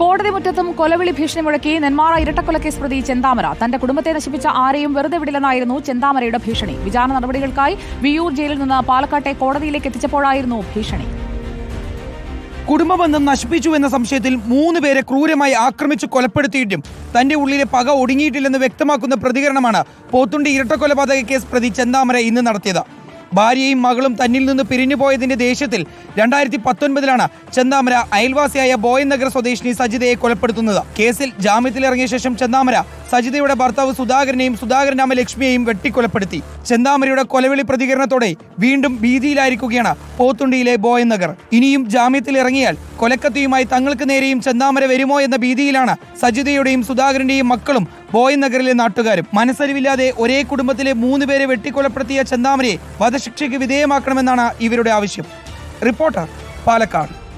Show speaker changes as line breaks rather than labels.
കോടതി മുറ്റത്തും കൊലവിളി ഭീഷണി മുഴക്കി നെന്മാറ ഇരട്ടക്കൊലക്കേസ് പ്രതി ചെന്താമര. തന്റെ കുടുംബത്തെ നശിപ്പിച്ച ആരെയും വെറുതെ വിടില്ലെന്നായിരുന്നു ചെന്താമരയുടെ ഭീഷണി. വിചാരണ നടപടികൾക്കായി വിയൂർ ജയിലിൽ നിന്ന് പാലക്കാട്ടെ കോടതിയിലേക്ക് എത്തിച്ചപ്പോഴായിരുന്നു ഭീഷണി.
കുടുംബബന്ധം നശിപ്പിച്ചു എന്ന സംശയത്തിൽ മൂന്ന് പേരെ ക്രൂരമായി ആക്രമിച്ചു കൊലപ്പെടുത്തിയിട്ടും തന്റെ ഉള്ളിലെ പക ഒടുങ്ങിയിട്ടില്ലെന്ന് വ്യക്തമാക്കുന്ന പ്രതികരണമാണ് പോത്തുണ്ടി ഇരട്ടക്കൊലപാതക കേസ് പ്രതി ചെന്താമര ഇന്ന് നടത്തിയത്. ഭാര്യയും മകളും തന്നിൽ നിന്ന് പിരിഞ്ഞു പോയതിന്റെ ദേഷ്യത്തിൽ രണ്ടായിരത്തി പത്തൊൻപതിലാണ് ചെന്താമര അയൽവാസിയായ ബോയൻ നഗർ സ്വദേശിനി സജിതയെ കൊലപ്പെടുത്തുന്നത്. കേസിൽ ജാമ്യത്തിലിറങ്ങിയ ശേഷം ചെന്താമര സജിതയുടെ ഭർത്താവ് സുധാകരനെയും സുധാകരൻ അമ്മ ലക്ഷ്മിയെയും വെട്ടിക്കൊലപ്പെടുത്തി. ചെന്താമരയുടെ കൊലവിളി പ്രതികരണത്തോടെ വീണ്ടും ഭീതിയിലായിരിക്കുകയാണ് പോത്തുണ്ടിയിലെ ബോയൻ നഗർ. ഇനിയും ജാമ്യത്തിൽ ഇറങ്ങിയാൽ കൊലക്കത്തിയുമായി തങ്ങൾക്ക് നേരെയും ചെന്താമര വരുമോ എന്ന ഭീതിയിലാണ് സജിതയുടെയും സുധാകരന്റെയും മക്കളും ബോയ് നഗറിലെ നാട്ടുകാരും. മനസ്സരിവില്ലാതെ ഒരേ കുടുംബത്തിലെ മൂന്ന് പേരെ വെട്ടിക്കൊലപ്പെടുത്തിയ ചെന്താമരയെ വധശിക്ഷയ്ക്ക് വിധേയമാക്കണമെന്നാണ് ഇവരുടെ ആവശ്യം. റിപ്പോർട്ടർ പാലക്കാട്.